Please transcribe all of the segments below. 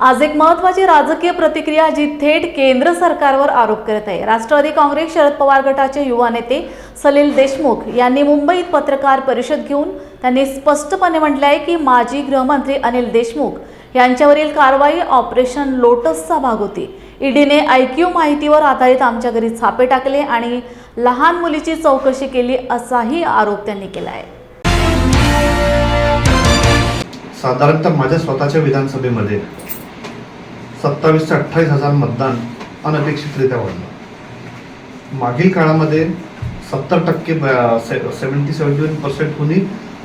आज एक महत्वाची राजकीय प्रतिक्रिया जी थेट केंद्र सरकारवर आरोप करत आहे. राष्ट्रवादी काँग्रेस शरद पवार गटाचे युवा नेते सलील देशमुख यांनी मुंबईत पत्रकार परिषद घेऊन त्यांनी स्पष्टपणे म्हटले आहे की माजी गृहमंत्री अनिल देशमुख यांच्यावरील कारवाई ऑपरेशन लोटसचा भाग होती. ईडीने आयक्यू माहितीवर आधारित आमच्या घरी छापे टाकले आणि लहान मुलीची चौकशी केली असाही आरोप त्यांनी केला आहे साधारणतः माझ्या स्वतःच्या विधानसभेमध्ये सत्तावीस ते अठ्ठावीस हजार मतदान अनपेक्षितरित्या वाढलं. मागील काळामध्ये सत्तर टक्के सेवन्टी सेव्हन्टी वन पर्सेंट कुणी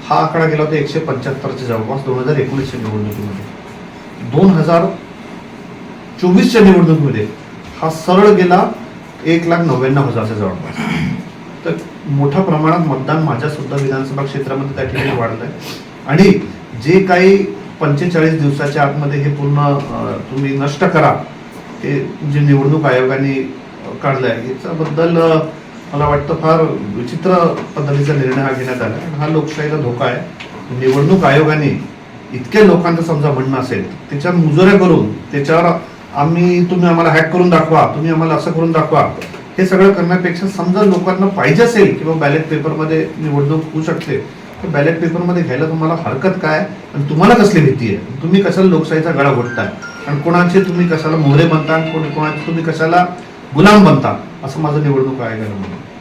हा आकडा गेला होता एकशे पंच्याहत्तरच्या जवळपास दोन हजार एकोणीसच्या निवडणुकीमध्ये. दोन हजार चोवीसच्या निवडणुकीमध्ये हा सरळ गेला एक लाख नव्याण्णव हजारच्या जवळपास. तर मोठ्या प्रमाणात मतदान माझ्या सुद्धा विधानसभा क्षेत्रामध्ये त्या ठिकाणी वाढलं आहे आणि जे काही पंचेचाळीस दिवसाच्या आतमध्ये हे पूर्ण तुम्ही नष्ट करा. हे जे निवडणूक आयोगाने काढलं आहे याच्याबद्दल मला वाटतं फार विचित्र पद्धतीचा निर्णय हा घेण्यात आला. आहे हा लोकशाहीला धोका आहे. निवडणूक आयोगाने इतक्या लोकांचं समजा म्हणणं असेल त्याच्यावर मुजोऱ्या करून त्याच्यावर आम्ही तुम्ही आम्हाला हॅक करून दाखवा तुम्ही आम्हाला असं करून दाखवा हे सगळं करण्यापेक्षा समजा लोकांना पाहिजे असेल किंवा बॅलेट पेपरमध्ये निवडणूक होऊ शकते तर बॅलेट पेपरमध्ये घ्यायला तुम्हाला हरकत काय? आणि तुम्हाला कसली भीती आहे? तुम्ही कशाला लोकशाहीचा गळा घोटताय? आणि कोणाचे तुम्ही कशाला मोहरे बनता? कोण कोणाचे तुम्ही कशाला गुलाम बनता? असं माझं निवडणूक आयोगाला म्हणून